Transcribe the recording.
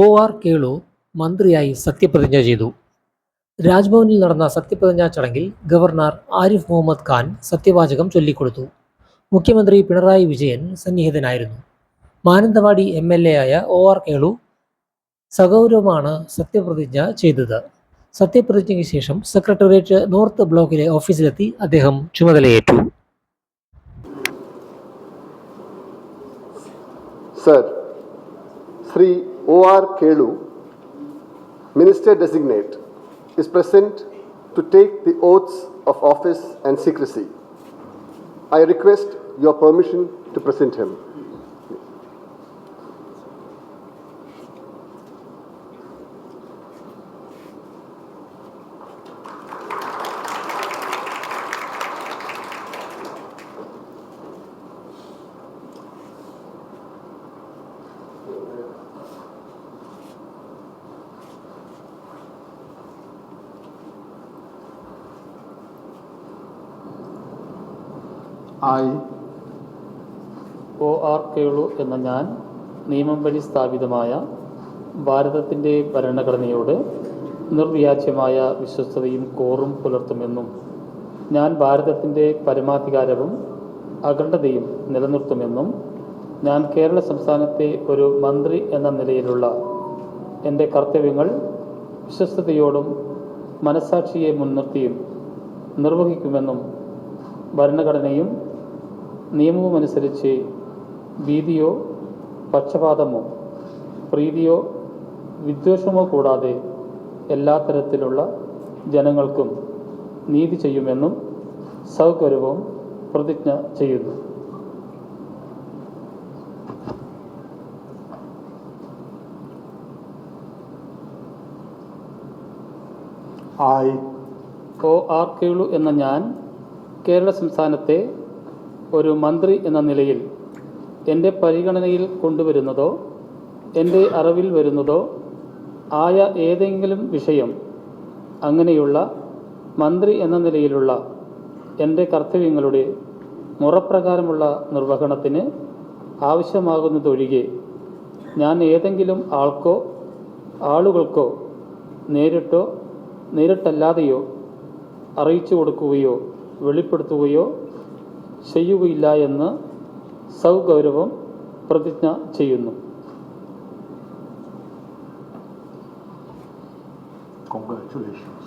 O R Kelu മന്ത്രിയായി സത്യപ്രതിജ്ഞ ചെയ്തു. രാജ്ഭവനിൽ നടന്ന സത്യപ്രതിജ്ഞാ ചടങ്ങിൽ ഗവർണർ ആരിഫ് മുഹമ്മദ് ഖാൻ സത്യവാചകം ചൊല്ലിക്കൊടുത്തു. മുഖ്യമന്ത്രി പിണറായി വിജയൻ സന്നിഹിതനായിരുന്നു. മാനന്തവാടി എം എൽ എ ആയ ഒ ആർ കേളു സഗൗരവമാണ് സത്യപ്രതിജ്ഞ ചെയ്തത്. സത്യപ്രതിജ്ഞയ്ക്ക് ശേഷം സെക്രട്ടേറിയറ്റ് നോർത്ത് ബ്ലോക്കിലെ ഓഫീസിലെത്തി അദ്ദേഹം ചുമതലയേറ്റു. Sir, Sri O.R. Kelu, Minister Designate, is present to take the oaths of office and secrecy. I request your permission to present him. I, O R Kelu എന്ന ഞാൻ നിയമം വഴി സ്ഥാപിതമായ ഭാരതത്തിന്റെ ഭരണഘടനയോട് നിർവ്യാജ്യമായ വിശ്വസ്തതയും കോറും പുലർത്തുമെന്നും ഞാൻ ഭാരതത്തിന്റെ പരമാധികാരവും അഖണ്ഡതയും നിലനിർത്തുമെന്നും ഞാൻ കേരള സംസ്ഥാനത്തെ ഒരു മന്ത്രി എന്ന നിലയിലുള്ള എന്റെ കർത്തവ്യങ്ങൾ വിശ്വസ്തയോടും മനസാക്ഷിയെ മുൻനിർത്തിയും നിർവഹിക്കുമെന്നും ഭരണഘടനയും നിയമവുമനുസരിച്ച് ഭീതിയോ പക്ഷപാതമോ പ്രീതിയോ വിദ്വേഷമോ കൂടാതെ എല്ലാ തരത്തിലുള്ള ജനങ്ങൾക്കും നീതി ചെയ്യുമെന്നും സൗകര്യവും പ്രതിജ്ഞ ചെയ്യുന്നു. ആയി. ഒ ആർ കേളു എന്ന ഞാൻ കേരള സംസ്ഥാനത്തെ ഒരു മന്ത്രി എന്ന നിലയിൽ എന്റെ പരിഗണനയിൽ കൊണ്ടുവരുന്നതോ എന്റെ അറിവിൽ വരുന്നതോ ആയ ഏതെങ്കിലും വിഷയം അങ്ങനെയുള്ള മന്ത്രി എന്ന നിലയിലുള്ള എന്റെ കർത്തവ്യങ്ങളുടെ മുറപ്രകാരമുള്ള നിർവഹണത്തിന് ആവശ്യമാകുന്നതൊഴികെ ഞാൻ ഏതെങ്കിലും ആൾക്കോ ആളുകൾക്കോ നേരിട്ടോ നേരിട്ടല്ലാതെയോ അറിയിച്ചു കൊടുക്കുകയോ വെളിപ്പെടുത്തുകയോ ചെയ്യുകയില്ല എന്ന് സൗഗൗരവം പ്രതിജ്ഞ ചെയ്യുന്നു congratulations.